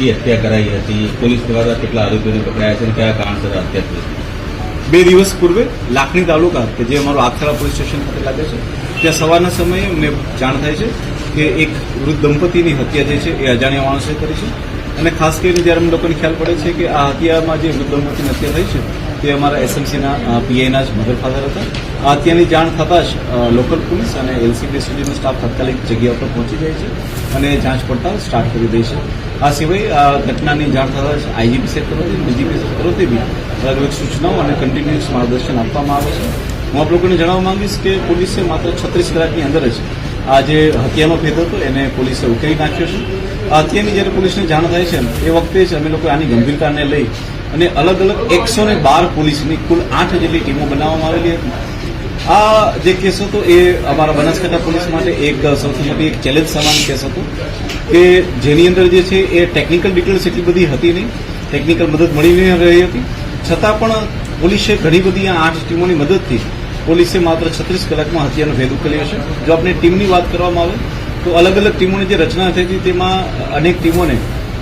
શી હત્યા કરાઈ હતી? પોલીસ દ્વારા કેટલા આરોપીઓને પકડાયા છે અને કયા કારણસર હત્યા થઈ હતી? બે દિવસ પૂર્વે લાખણી તાલુકા, કે જે અમારું આખરા પોલીસ સ્ટેશન ખાતે લાગે છે, ત્યાં સવારના સમયે અમને જાણ થાય છે કે એક વૃદ્ધ દંપતીની હત્યા જે છે એ અજાણ્યા માણસે કરી છે. અને ખાસ કરીને જ્યારે અમને લોકોને ખ્યાલ પડે છે કે આ હત્યામાં જે વૃદ્ધ દંપતીની હત્યા થઈ છે તે અમારા એસએમસીના પીઆઈના જ મધર ફાધર હતા. આ હત્યાની જાણ થતાં જ લોકલ પોલીસ અને એલસીબી સ્ટાફ તાત્કાલિક જગ્યા પર પહોંચી જાય છે અને જાંચ પડતાલ સ્ટાર્ટ કરી દે છે. આ સિવાય આ ઘટનાની જાણ થતાં જ આઈજીપી સેક્ટર તરફથી સેક્ટર તરફથી બી અલગ અલગ સૂચનાઓ અને કન્ટિન્યુઅસ માર્ગદર્શન આપવામાં આવે છે. હું આપ લોકોને જણાવવા માંગીશ કે પોલીસે માત્ર છત્રીસ કલાકની અંદર જ આ જે હત્યાનો ભેદ હતો, એને પોલીસે ઉકેલી નાખ્યો છે. અત્યારની જ્યારે પોલીસને જાણ થાય છે, એ વખતે જ અમે લોકો આની ગંભીરતાને લઈ અને અલગ અલગ એકસો ને બાર પોલીસની કુલ આઠ જેટલી ટીમો બનાવવામાં આવેલી હતી. આ જે કેસ હતો એ અમારા બનાસકાંઠા પોલીસ માટે એક સૌથી મોટી એક ચેલેન્જ સમાન કેસ હતો કે જેની અંદર જે છે એ ટેકનિકલ ડિટેલ્સ એટલી બધી હતી નહીં. ટેકનિકલ મદદ મળી નહીં રહી હતી. છતાં પણ પોલીસે ઘણી બધી આ આઠ ટીમોની મદદથી પોલીસે માત્ર છત્રીસ કલાકમાં હત્યાનો ભેદ ઉકેલ્યો છે. જો આપણે ટીમની વાત કરવામાં આવે તો અલગ અલગ ટીમોની જે રચના થઈ હતી તેમાં અનેક ટીમોને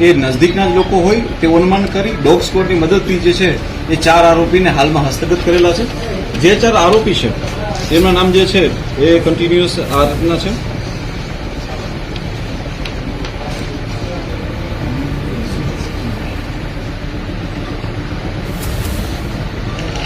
એ નજદીકના જ લોકો હોય, તે અનુમાન કરી ડોગ સ્કોડની મદદથી જે છે, એ ચાર આરોપીને હાલમાં હસ્તગત કરેલા છે. જે ચાર આરોપી છે તેમના નામ જે છે, એ કન્ટિન્યુઅસ આ રીતના છે.